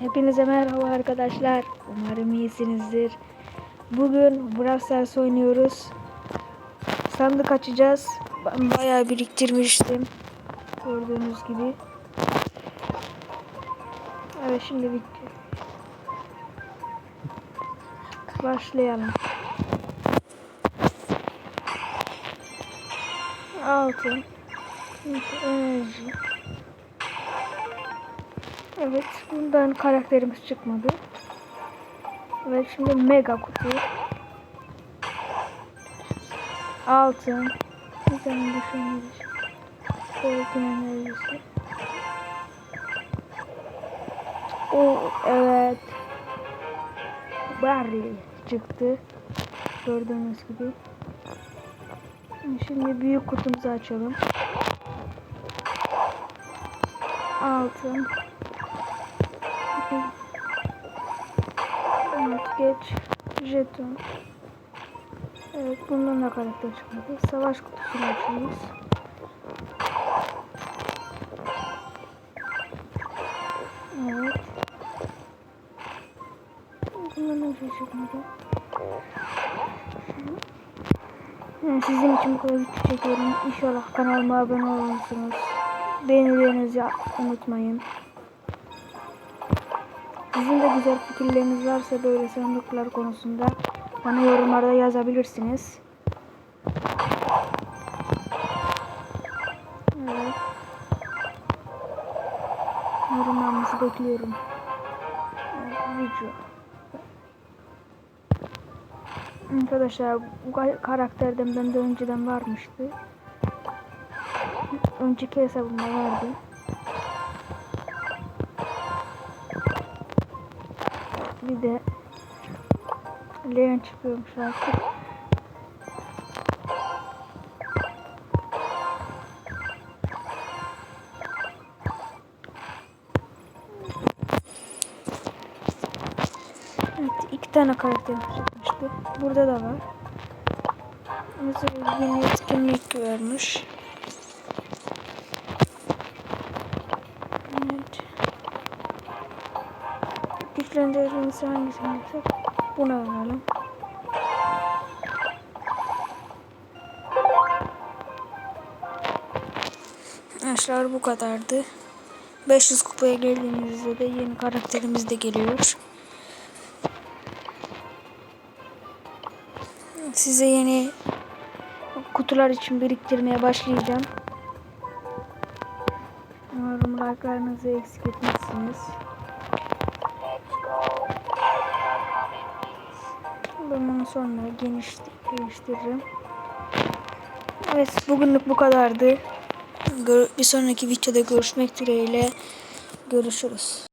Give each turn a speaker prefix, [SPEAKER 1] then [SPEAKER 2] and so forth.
[SPEAKER 1] Hepinize merhaba arkadaşlar. Umarım iyisinizdir. Bugün Brawl Stars oynuyoruz. Sandık açacağız. Ben bayağı biriktirmiştim. Gördüğünüz gibi. Evet şimdi bitti. Başlayalım. Altın. Enerji. Evet, bundan karakterimiz çıkmadı. Evet, şimdi mega kutu. Altın. Bir tane düşünürüz. Altın enerjisi. O evet. Barley çıktı. Gördüğünüz gibi. Şimdi büyük kutumuzu açalım. Altın. Geç. Jeton. Evet bundan da karakter çıkmadı. Savaş kutusunu açıyoruz. Evet. Bundan da şey çıkmadı. Yani sizin için bu kadar video çekiyorum. İnşallah kanalıma abone olursunuz. Beğenilerinizi unutmayın. Sizin de güzel fikirleriniz varsa böyle sandıklar konusunda bana yorumlarda yazabilirsiniz. Evet. Yorumlarınızı bekliyorum. Evet, video. Arkadaşlar bu ka- karakterden bende önceden varmıştı. Önceki hesabımda vardı. Bir de Leon çıkıyormuş artık. Evet iki tane karakter çıkmıştı. Burada da var. Mesela yeni etkinlik vermiş. Evet. Güçlendirdiğimiz hangisini yapsak? Bunu. Arkadaşlar bu kadardı. 500 kupaya geldiğimizde de yeni karakterimiz de geliyor. Size yeni kutular için biriktirmeye başlayacağım. Umarım like'larınızı eksik etmezsiniz. Bundan sonra geniş geliştiririm. Evet bugünlük bu kadardı. Bir sonraki videoda görüşmek dileğiyle. Görüşürüz.